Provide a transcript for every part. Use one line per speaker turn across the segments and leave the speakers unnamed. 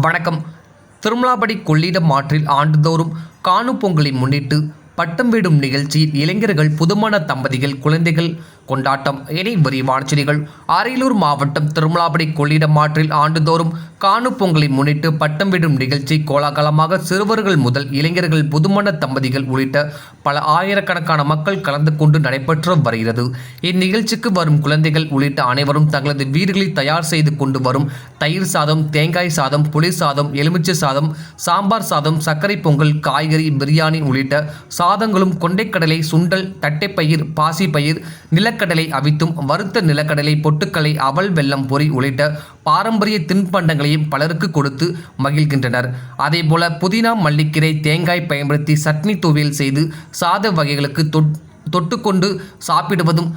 வணக்கம். திருமலாபடி கொள்ளிடம் ஆற்றில் ஆண்டுதோறும் காணும் பொங்கலை முன்னிட்டு பட்டம் விடும் நிகழ்ச்சியில் இளைஞர்கள் புதுமண தம்பதிகள் குழந்தைகள் கொண்டாட்டம். இனி விரிவான செய்திகள். அரியலூர் மாவட்டம் திருமலாபடி கொள்ளிடம் ஆற்றில் ஆண்டுதோறும் காணும் பொங்கலை முன்னிட்டு பட்டம் விடும் நிகழ்ச்சி கோலாகலமாக சிறுவர்கள் முதல் இளைஞர்கள் புதுமண தம்பதிகள் உள்ளிட்ட பல ஆயிரக்கணக்கான மக்கள் கலந்து கொண்டு நடைபெற்று வருகிறது. இந்நிகழ்ச்சிக்கு வரும் குழந்தைகள் உள்ளிட்ட அனைவரும் தங்களது வீடுகளில் தயார் செய்து கொண்டு வரும் தயிர் சாதம் தேங்காய் சாதம் புளி சாதம் எலுமிச்சை சாதம் சாம்பார் சாதம் சர்க்கரை பொங்கல் காய்கறி பிரியாணி உள்ளிட்ட சாதங்களும் கொண்டைக்கடலை சுண்டல் தட்டைப்பயிர் பாசிப்பயிர் நிலக்கடலை அவித்தும் வறுத்த நிலக்கடலை பொட்டுக்களை அவல் வெல்லம் பொரி உள்ளிட்ட பாரம்பரிய தின்பண்டங்களையும் பலருக்கு கொடுத்து மகிழ்கின்றனர். அதேபோல புதினா மல்லிக்கீரை தேங்காய் பயன்படுத்தி சட்னி துவையல் செய்து சாத வகைகளுக்கு தொட் தொட்டுக்கொண்டு சாப்பிடுவதும்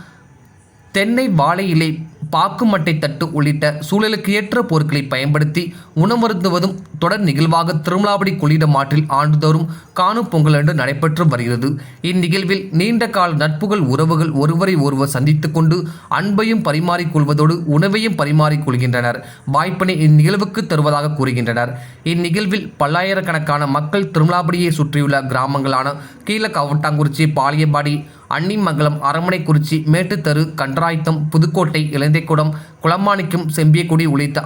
தென்னை வாழை இலை பாக்குமட்டை தட்டு உள்ளிட்ட சூழலுக்கு ஏற்ற பொருட்களை பயன்படுத்தி உணவருந்துவதும் தொடர் நிகழ்வாக திருமலாபடி கொள்ளிடம் ஆற்றில் ஆண்டுதோறும் காணும் பொங்கல் என்று நடைபெற்று வருகிறது. இந்நிகழ்வில் நீண்ட கால நட்புகள் உறவுகள் ஒருவரை ஒருவர் சந்தித்து கொண்டு அன்பையும் பரிமாறிக்கொள்வதோடு உணவையும் பரிமாறிக்கொள்கின்றனர் வாய்ப்பினை இந்நிகழ்வுக்கு தருவதாக கூறுகின்றனர். இந்நிகழ்வில் பல்லாயிரக்கணக்கான மக்கள் திருமலாபடியை சுற்றியுள்ள கிராமங்களான கீழக்காவட்டாங்குறிச்சி பாலியபாடி அன்னிமங்கலம் அரமனைக்குறிச்சி மேட்டுத்தரு கன்றாய்த்தம் புதுக்கோட்டை இலந்தைக்குடம் குளமாணிக்கம் செம்பியக்குடி உள்ளிட்ட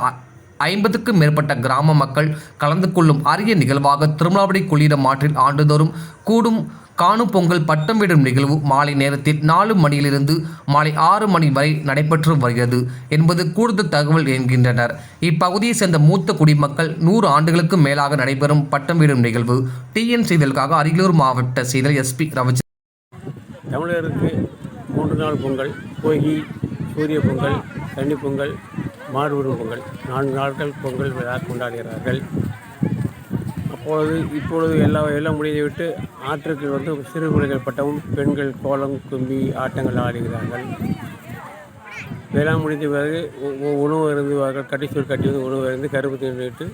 ஐம்பதுக்கும் மேற்பட்ட கிராம மக்கள் கலந்து கொள்ளும் அரிய நிகழ்வாக திருமலாவடி கொள்ளிடம் ஆற்றில் ஆண்டுதோறும் கூடும் காணும் பொங்கல் பட்டம் விடும் நிகழ்வு மாலை நேரத்தில் நாலு மணியிலிருந்து மாலை ஆறு மணி வரை நடைபெற்று வருகிறது என்பது கூடுதல் தகவல் என்கின்றனர். இப்பகுதியை சேர்ந்த மூத்த குடிமக்கள் நூறு ஆண்டுகளுக்கு மேலாக நடைபெறும் பட்டம் விடும் நிகழ்வு டிஎன் செய்தலுக்காக அரியலூர் மாவட்ட செய்தல் எஸ்பி ரவிச்சந்திரன்
தமிழருக்கு மூன்று நாள் பொங்கல் போகி சூரிய பொங்கல் கன்னி பொங்கல் மாடுவிடும் பொங்கல். நான்கு நாட்கள் பொங்கல் விழா கொண்டாடுகிறார்கள். அப்பொழுது இப்பொழுது எல்லா எல்லாம் முடிந்துவிட்டு ஆற்றுக்கு வந்து சிறு பிள்ளைகள் பட்டமும் பெண்கள் கோலம் கும்பி ஆட்டங்கள் ஆடுகிறார்கள். இதெல்லாம் முடிந்த பிறகு உணவு இருந்துவார்கள் கட்டிச்சூர் கட்டி வந்து உணவு இருந்து கருப்பு தின்னுட்டு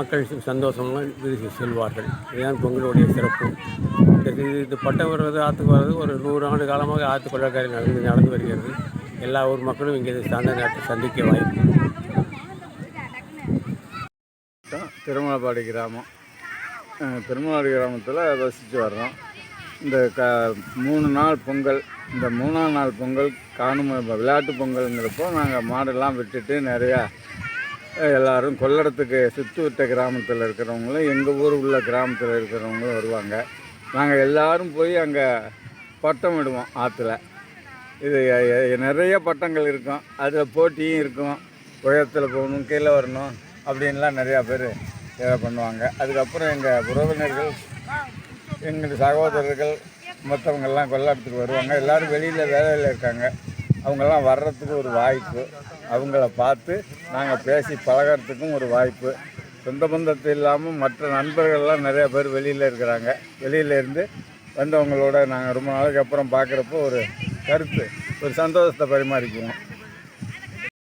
மக்கள் சந்தோஷமாக வீடு செல்வார்கள். இதுதான் பொங்கலுடைய சிறப்பு. இந்த இது பட்டம் வர்றது ஆற்றுக்கு வர்றது ஒரு நூறு ஆண்டு காலமாக ஆற்று கொள்ளக்காரி நடந்து நடந்து வருகிறது. எல்லா ஊர் மக்களும் இங்கே சார்ந்த நேரத்தை சந்திக்க வாய்ப்பு.
திருமலப்பாடி கிராமம். திருமலாடி கிராமத்தில் வசித்து வர்றோம். இந்த க மூணு நாள் பொங்கல் இந்த மூணாம் நாள் பொங்கல் காணும் விளையாட்டு பொங்கலுங்கிறப்போ நாங்கள் மாடெல்லாம் விட்டுட்டு நிறையா எல்லாரும் கொள்ளடத்துக்கு சுற்றுவிட்ட கிராமத்தில் இருக்கிறவங்களும் எங்கள் ஊர் உள்ள கிராமத்தில் இருக்கிறவங்களும் வருவாங்க. நாங்கள் எல்லாரும் போய் அங்கே பட்டம் விடுவோம் ஆற்றுல இது நிறைய பட்டங்கள் இருக்கும். அதில் போட்டியும் இருக்கும். உயரத்தில் போகணும் கீழே வரணும் அப்படின்லாம் நிறையா பேர் இதை பண்ணுவாங்க. அதுக்கப்புறம் எங்கள் உறவினர்கள் எங்கள் சகோதரர்கள் மற்றவங்கெல்லாம் கொள்ளாடத்துக்கு வருவாங்க. எல்லோரும் வெளியில் வேலையில் இருக்காங்க. அவங்கெல்லாம் வர்றதுக்கு ஒரு வாய்ப்பு. அவங்கள பார்த்து நாங்கள் பேசி பழகுறதுக்கும் ஒரு வாய்ப்பு. சொந்த பந்தத்து இல்லாமல் மற்ற நண்பர்கள்லாம் நிறைய பேர் வெளியில் இருக்கிறாங்க. வெளியில இருந்து வந்தவங்களோட நாங்கள் ரொம்ப நாளைக்கு அப்புறம் பார்க்குறப்போ ஒரு கருத்து ஒரு சந்தோஷத்தை பரிமாறிக்குவோம்.